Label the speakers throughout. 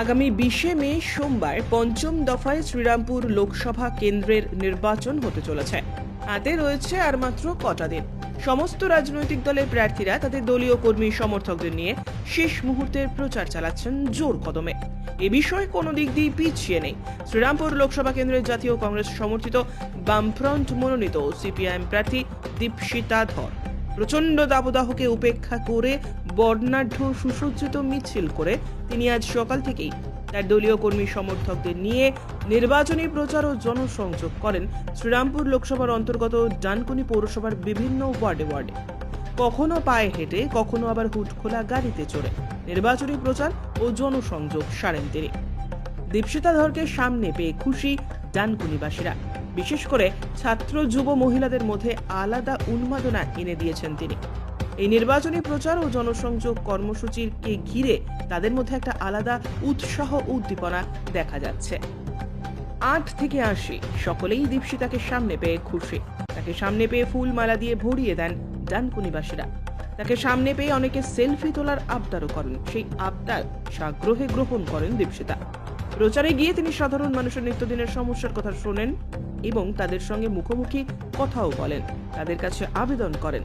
Speaker 1: আগামী বিশে মে সোমবার পঞ্চম দফায় শ্রীরামপুর লোকসভা কেন্দ্রের নির্বাচন হতে চলেছে। হাতে রয়েছে আর মাত্র কটা দিন। সমস্ত রাজনৈতিক দলের প্রার্থীরা তাদের দলীয় কর্মী সমর্থকদের নিয়ে শেষ মুহূর্তের প্রচার চালাচ্ছেন জোর কদমে। এ বিষয়ে কোনো দিক দিয়ে পিছিয়ে নেই। শ্রীরামপুর লোকসভা কেন্দ্রের জাতীয় কংগ্রেস সমর্থিত বামফ্রন্ট মনোনীত সিপিআইএম প্রার্থী দীপশিতা ধর। প্রচণ্ড দাবদাহকে উপেক্ষা করে বর্ণাঢ্য সুসজ্জিত মিছিল করে তিনি আজ সকাল থেকেই তার দলীয় কর্মী সমর্থকদের নিয়ে নির্বাচনী প্রচার ও জনসংযোগ করেন শ্রীরামপুর লোকসভার অন্তর্গত ডানকুনি পৌরসভার বিভিন্ন ওয়ার্ডে ওয়ার্ডে। কখনো পায়ে হেঁটে, কখনো আবার হুটখোলা গাড়িতে চড়ে। নির্বাচনী প্রচার ও জনসংযোগ সারেন তিনি। দীপশিতা ধরকে সামনে পেয়ে খুশি ডানকুনিবাসীরা। বিশেষ করে ছাত্র, যুব মহিলাদের মধ্যে আলাদা উন্মাদনা এনে দিয়েছেন তিনি। এই নির্বাচনী প্রচার ও জনসংযোগ কর্মসূচির কে ঘিরে তাদের মধ্যে একটা আলাদা উৎসাহ উদ্দীপনা দেখা যাচ্ছে। আট থেকে আশি, সকলেই দীপশিতাকে সামনে পেয়ে খুশি। তাকে সামনে পেয়ে ফুল মালা দিয়ে ভরিয়ে দেন ডানকুনিবাসীরা। তাকে সামনে পেয়ে অনেকে সেলফি তোলার আবদারও করেন। সেই আবদার সাগ্রহে গ্রহণ করেন দীপশিতা। প্রচারে গিয়ে তিনি সাধারণ মানুষের নিত্যদিনের সমস্যার কথা শোনেন এবং তাদের সঙ্গে মুখোমুখি কথাও বলেন। তাদের কাছে আবেদন করেন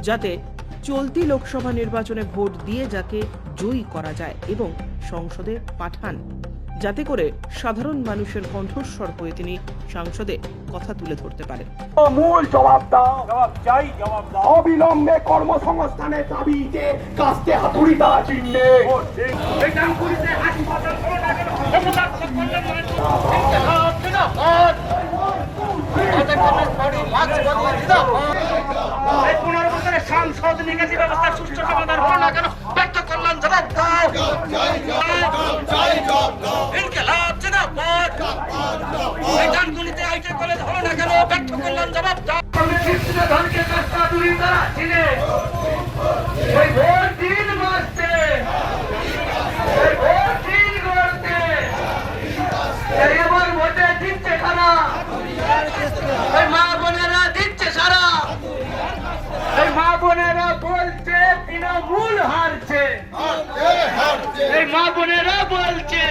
Speaker 1: যাতে চলতি লোকসভা নির্বাচনে ভোট দিয়ে যাকে জয়ী করা যায় এবং সংসদে পাঠান। যাতে করে সাধারণ মানুষের কণ্ঠস্বর হয়ে তিনি সংসদে কথা তুলে ধরতে পারেন।
Speaker 2: মূল জবাব দাও
Speaker 3: চাই জবাব দাও।
Speaker 2: অবিলম্বে কর্মসংস্থানের দাবিতে কাস্তে হাতুড়িতা চিহ্নে
Speaker 3: ও ঠিক এই ডানকুনিতে হাসপাতাল হলো না কেন? অবকাশ করলে মানে ইনকলাব জিন্দাবাদ। এই পনেরো বছরের সাংসদ নিকাশি ব্যবস্থার সুষ্ঠু সমাধান হল না কেন? ব্যক্ত করলাম, জবাব দাও। ইনকলাব, জিন্দাবাদ। এই ডানকুনিতে আইটি কলেজ হল না কেন? ব্যক্ত করলাম, জবাব দাও। ধনকে কাস্তা দূরী তারা চিনে মন হারছে এই মা বোনেরা বলছে